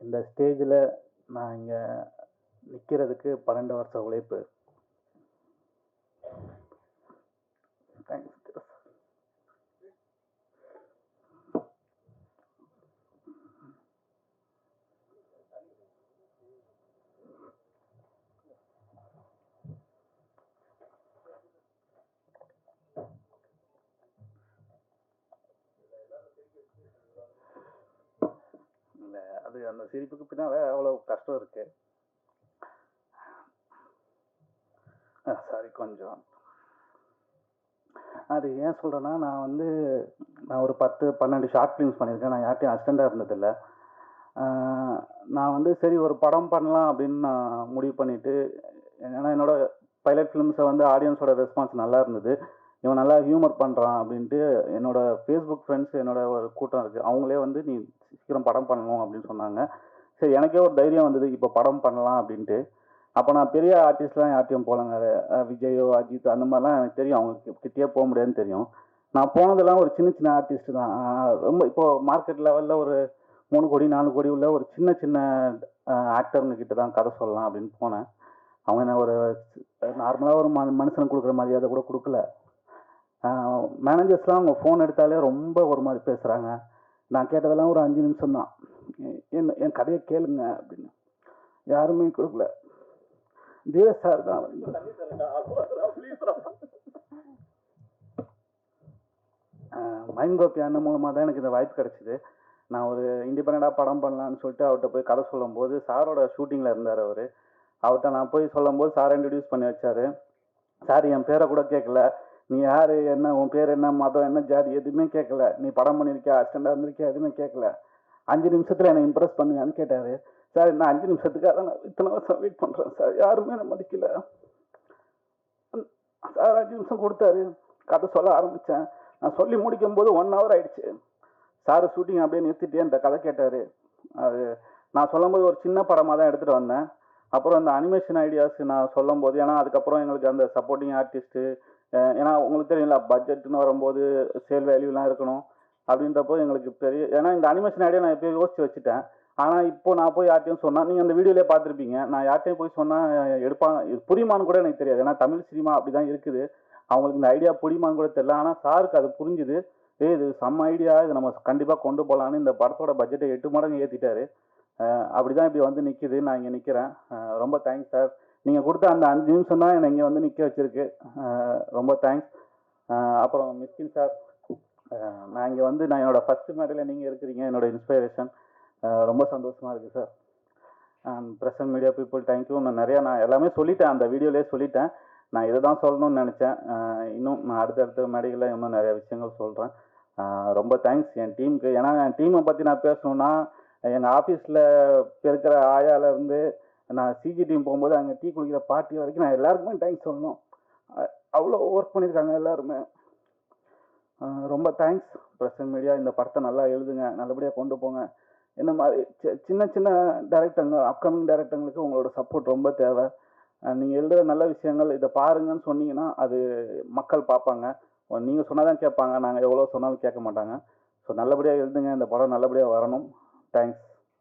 இந்த ஸ்டேஜில் நான் இங்கே நிற்கிறதுக்கு பன்னெண்டு வருஷம் உழைப்பு தேங்க்ஸ் இல்லை அது அந்த சிரிப்புக்கு பின்னால் அவ்வளோ கஷ்டம் இருக்கு. சாரி கொஞ்சம். அது ஏன் சொல்கிறேன்னா நான் வந்து நான் ஒரு பத்து பன்னெண்டு ஷார்ட் ஃபிலிம்ஸ் பண்ணியிருக்கேன். நான் யார்ட்டையும் அசிஸ்டண்ட்டாக இருந்ததில்லை. நான் வந்து சரி ஒரு படம் பண்ணலாம் அப்படின்னு நான் முடிவு பண்ணிவிட்டு ஏன்னா என்னோட பைலட் ஃபிலிம்ஸை வந்து ஆடியன்ஸோட ரெஸ்பான்ஸ் நல்லா இருந்தது. இவன் நல்லா ஹியூமர் பண்ணுறான் அப்படின்ட்டு என்னோட ஃபேஸ்புக் ஃப்ரெண்ட்ஸ் என்னோட ஒரு கூட்டம் இருக்குது அவங்களே வந்து நீ சீக்கிரம் படம் பண்ணணும் அப்படின்னு சொன்னாங்க. சரி எனக்கே ஒரு தைரியம் வந்தது இப்போ படம் பண்ணலாம் அப்படின்ட்டு. அப்போ நான் பெரிய ஆர்டிஸ்ட்லாம் யார்ட்டையும் போகலங்க விஜயோ அஜித் அந்த மாதிரிலாம் எனக்கு தெரியும். அவங்க கிட்டேயே போக முடியாதுன்னு தெரியும். நான் போனதெல்லாம் ஒரு சின்ன சின்ன ஆர்டிஸ்ட் தான். ரொம்ப இப்போ மார்க்கெட் லெவலில் ஒரு மூணு கோடி நாலு கோடி உள்ள ஒரு சின்ன சின்ன ஆக்டருங்க கிட்ட தான் கதை சொல்லலாம் அப்படின்னு போனேன். அவங்க என்ன ஒரு நார்மலாக ஒரு மனுஷனுக்கு கொடுக்குற மரியாதை கூட கொடுக்கல. மேனேஜர்ஸ்லாம் அவங்க ஃபோன் எடுத்தாலே ரொம்ப ஒரு மாதிரி பேசுகிறாங்க நான் கேட்டதெல்லாம் ஒரு அஞ்சு நிமிஷம் தான் என் என் கதையை கேளுங்க அப்படின்னு. யாருமே கொடுக்கல. தீர சார் தான் வந்து. மைண்ட் கோபி அண்ணன் மூலமாக தான் எனக்கு இந்த வாய்ப்பு கிடச்சிது. நான் ஒரு இண்டிபெண்ட்டாக படம் பண்ணலான்னு சொல்லிட்டு அவர்கிட்ட போய் கதை சொல்லும்போது சாரோட ஷூட்டிங்கில் இருந்தார் அவர். அவர்கிட்ட நான் போய் சொல்லும்போது சாரை இன்ட்ரடியூஸ் பண்ணி வச்சார். சார் என் பேரை கூட கேட்கல. நீ யார் என்ன உன் பேர் என்ன மதம் என்ன ஜாதி எதுவுமே கேட்கல. நீ படம் பண்ணியிருக்கியா அஸ்டண்டாக இருந்திருக்கியா எதுவுமே கேட்கல. அஞ்சு நிமிஷத்தில் என்னை இம்ப்ரெஸ் பண்ணுவேன்னு கேட்டார். சார் நான் அஞ்சு நிமிஷத்துக்காக நான் இத்தனை வருஷம் வெயிட் பண்ணுறேன் சார். யாருமே என்னை மதிக்கல. சார் அஞ்சு நிமிஷம் கொடுத்தாரு. கதை சொல்ல ஆரம்பித்தேன் நான் சொல்லி முடிக்கும் போது ஒன் ஹவர் ஆயிடுச்சு. சார் ஷூட்டிங் அப்படியே நிறுத்திட்டே இந்த கதை கேட்டார். அது நான் சொல்லும்போது ஒரு சின்ன படமாக தான் எடுத்துகிட்டு வந்தேன். அப்புறம் இந்த அனிமேஷன் ஐடியாஸ் நான் சொல்லும் போது ஏன்னா அதுக்கப்புறம் எங்களுக்கு அந்த சப்போர்ட்டிங் ஆர்டிஸ்ட்டு ஏன்னா உங்களுக்கு தெரியல பட்ஜெட்னு வரும்போது சேல் வேல்யூலாம் இருக்கணும் அப்படின்றப்போ எங்களுக்கு பெரிய ஏன்னா இந்த அனிமேஷன் ஐடியா நான் எப்பயும் யோசிச்சு வச்சுட்டேன். ஆனால் இப்போ நான் போய் யார்ட்டையும் சொன்னால் நீங்கள் அந்த வீடியோலேயே பார்த்துருப்பீங்க. நான் யார்ட்டையும் போய் சொன்னால் எடுப்பாங்க இது புரியுமான்னு கூட எனக்கு தெரியாது. ஏன்னா தமிழ் சினிமா அப்படி தான் இருக்குது. அவங்களுக்கு இந்த ஐடியா புரியுமான்னு கூட தெரியல. ஆனால் சாருக்கு அது புரிஞ்சுது. ஏ இது செம்ம ஐடியா இது நம்ம கண்டிப்பாக கொண்டு போகலான்னு இந்த படத்தோட பட்ஜெட்டை எட்டு மடங்கு ஏற்றிட்டாரு அப்படி தான் இப்படி வந்து நிற்கிது நான் இங்கே நிற்கிறேன் ரொம்ப தேங்க்ஸ் சார் நீங்கள் கொடுத்த அந்த அஞ்சு நிமிஷம் தான் என்னை இங்கே வந்து நிற்க வச்சிருக்கு. ரொம்ப தேங்க்ஸ் அப்புறம் மிஸ்கின் சார் நான் இங்கே வந்து நான் என்னோட ஃபஸ்ட்டு மேடையில் நீங்கள் இருக்கிறீங்க. என்னோட இன்ஸ்பைரேஷன் ரொம்ப சந்தோஷமாக இருக்குது sir and present media people thank you நான் நிறையா நான் எல்லாமே சொல்லிட்டேன். அந்த வீடியோலேயே சொல்லிட்டேன். நான் இதை தான் சொல்லணும்னு நினச்சேன். இன்னும் நான் அடுத்தடுத்த மேடைகளில் இன்னும் நிறைய விஷயங்கள் சொல்கிறேன் ரொம்ப தேங்க்ஸ் என் டீமுக்கு ஏன்னா என் டீமை பற்றி நான் பேசணுன்னா எங்கள் ஆஃபீஸில் இருக்கிற ஆயாலேருந்து நான் சிஜி டீம் போகும்போது அங்கே டீ குடிக்கிற பார்ட்டி வரைக்கும் நான் எல்லாருக்குமே தேங்க்ஸ் சொல்லணும். அவ்வளோ ஒர்க் பண்ணியிருக்காங்க எல்லாருமே. ரொம்ப தேங்க்ஸ் பிரசன்ட் மீடியா இந்த படத்தை நல்லா எழுதுங்க நல்லபடியாக கொண்டு போங்க. இந்த மாதிரி சின்ன சின்ன டேரக்டருங்க அப்கமிங் டேரக்டருங்களுக்கு உங்களோட சப்போர்ட் ரொம்ப தேவை. நீங்கள் எழுதுகிற நல்ல விஷயங்கள் இதை பாருங்கன்னு சொன்னீங்கன்னா அது மக்கள் பார்ப்பாங்க. நீங்கள் சொன்னால் தான் கேட்பாங்க நாங்கள் எவ்வளோ சொன்னாலும் கேட்க மாட்டாங்க. ஸோ நல்லபடியாக எழுதுங்க இந்த படம் நல்லபடியாக வரணும். தேங்க்ஸ்